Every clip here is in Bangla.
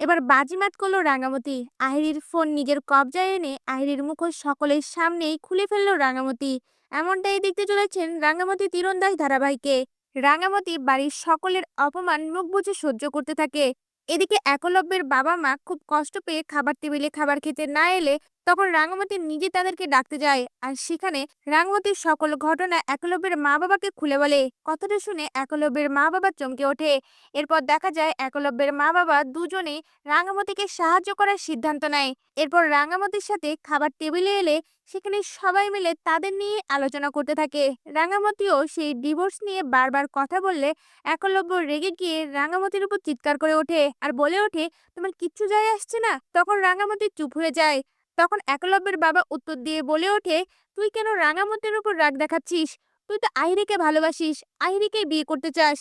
এবার বাজিমাত করল রাঙামতি। আহিরির ফোন নিজের কবজায় এনে আহিরির মুখোশ সকলের সামনেই খুলে ফেলল রাঙামতি। এমনটাই দেখতে চলেছেন রাঙামতি তীরন্দাজ ধারাবাহিকে। রাঙামতি বাড়ির সকলের অপমান মুখ বুঝে সহ্য করতে থাকে। এদিকে একলব্যের বাবা মা খুব কষ্ট পেয়ে খাবার টেবিলে খাবার খেতে না এলে তখন রাঙামতি নিজে তাদেরকে ডাকতে যায়। আর সেখানে রাঙামতির সকল ঘটনা একলব্যের মা বাবাকে খুলে বলে। কথাটা শুনে একলব্যের মা বাবা চমকে ওঠে। এরপর দেখা যায় একলব্যের মা বাবা দুজনেই রাঙামতিকে সাহায্য করার সিদ্ধান্ত নেয়। এরপর রাঙামতির সাথে খাবার টেবিলে এলে সেখানে সবাই মিলে তাদের নিয়ে আলোচনা করতে থাকে। রাঙামতিও সেই ডিভোর্স নিয়ে বারবার কথা বললে একলব্য রেগে গিয়ে রাঙামতির উপর চিৎকার করে ওঠে। আর বলে ওঠে, তোমার কিচ্ছু যায় আসছে না? তখন রাঙামতি চুপ হয়ে যায়। তখন একলব্যের বাবা উত্তর দিয়ে বলে ওঠে, তুই কেন রাঙামতির উপর রাগ দেখাচ্ছিস? তুই তো আহিরিকে ভালোবাসিস আহিরিকে বিয়ে করতে চাস।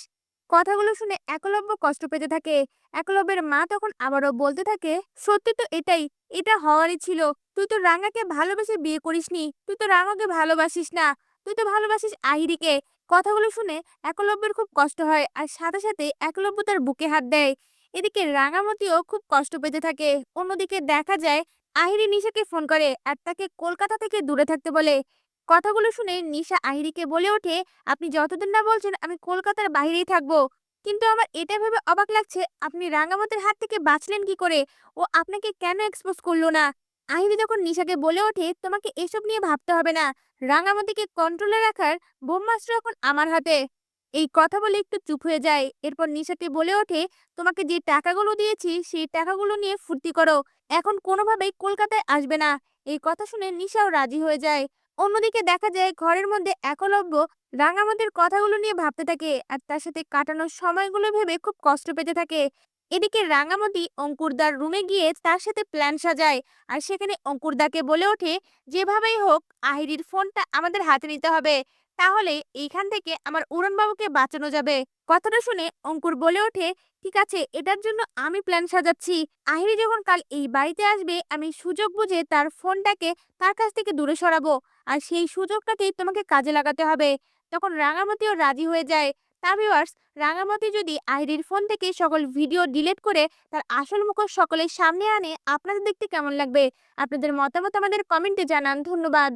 কথাগুলো শুনে একলব্য কষ্ট পেতে থাকে। একলব্যের মা তখন আবারও বলতে থাকে, সত্যি তো এটাই, এটা হওয়ারই ছিল। তুই তো রাঙাকে ভালোবেসে বিয়ে করিসনি, তুই তো রাঙাকে ভালোবাসিস না, তুই তো ভালোবাসিস আহিরিকে কথাগুলো শুনে একলব্যের খুব কষ্ট হয় আর সাথে সাথে একলব্য তার বুকে হাত দেয়। এদিকে রাঙামতিও খুব কষ্ট পেতে থাকে। অন্যদিকে দেখা যায় আহিরি নিশাকে ফোন করে আর তাকে কলকাতা থেকে দূরে থাকতে বলে। কথাগুলো শুনে নিশা আহিরিকে বলে ওঠে, আপনি যতদিন না বলছেন আমি কলকাতার বাইরেই থাকব। কিন্তু আমার এটা ভেবে অবাক লাগছে, আপনি রাঙামতির হাত থেকে বাঁচলেন কি করে? ও আপনাকে কেন এক্সপোজ করল না? আহিরি যখন নিশাকে বলে ওঠে, তোমাকে এসব নিয়ে ভাবতে হবে না। রাঙামতিকে কন্ট্রোলে রাখার ব্রহ্মাস্ত্র এখন আমার হাতে। এই কথা বলে একটু চুপ হয়ে যায়। এরপর নিশাকে বলে ওঠে, তোমাকে যে টাকাগুলো দিয়েছি, সেই টাকাগুলো নিয়ে ফুর্তি করো। এখন কোনোভাবেই কলকাতায় আসবে না। এই কথা শুনে নিশাও রাজি হয়ে যায়। অন্যদিকে দেখা যায়, ঘরের মধ্যে একলব্য রাঙামতির কথাগুলো নিয়ে ভাবতে থাকে আর তার সাথে কাটানোর সময়গুলো ভেবে খুব কষ্ট পেতে থাকে। এদিকে রাঙামতি অঙ্কুরদার রুমে গিয়ে তার সাথে প্ল্যান সাজায় আর সেখানে অঙ্কুরদাকে বলে ওঠে, যেভাবেই হোক, আহিরির ফোনটা আমাদের হাতে নিতে হবে। তাহলে এইখান থেকে আমার উড়নবাবুকে বাঁচানো যাবে। কথাটা শুনে অঙ্কুর বলে ওঠে, ঠিক আছে, এটার জন্য আমি প্ল্যান সাজাচ্ছি। আহিরি যখন কাল এই বাড়িতে আসবে, আমি সুযোগ বুঝে তার ফোনটাকে তার কাছ থেকে দূরে সরাবো। আর সেই সুযোগটাকেই তোমাকে কাজে লাগাতে হবে। তখন রাঙামতিও রাজি হয়ে যায়। তা ভিউয়ার্স রাঙামতি যদি আহিরির ফোন থেকে সকল ভিডিও ডিলিট করে তার আসল মুখোশ সকলের সামনে আনে, আপনাদের দেখতে কেমন লাগবে? আপনাদের মতামত আমাদের কমেন্টে জানান। ধন্যবাদ।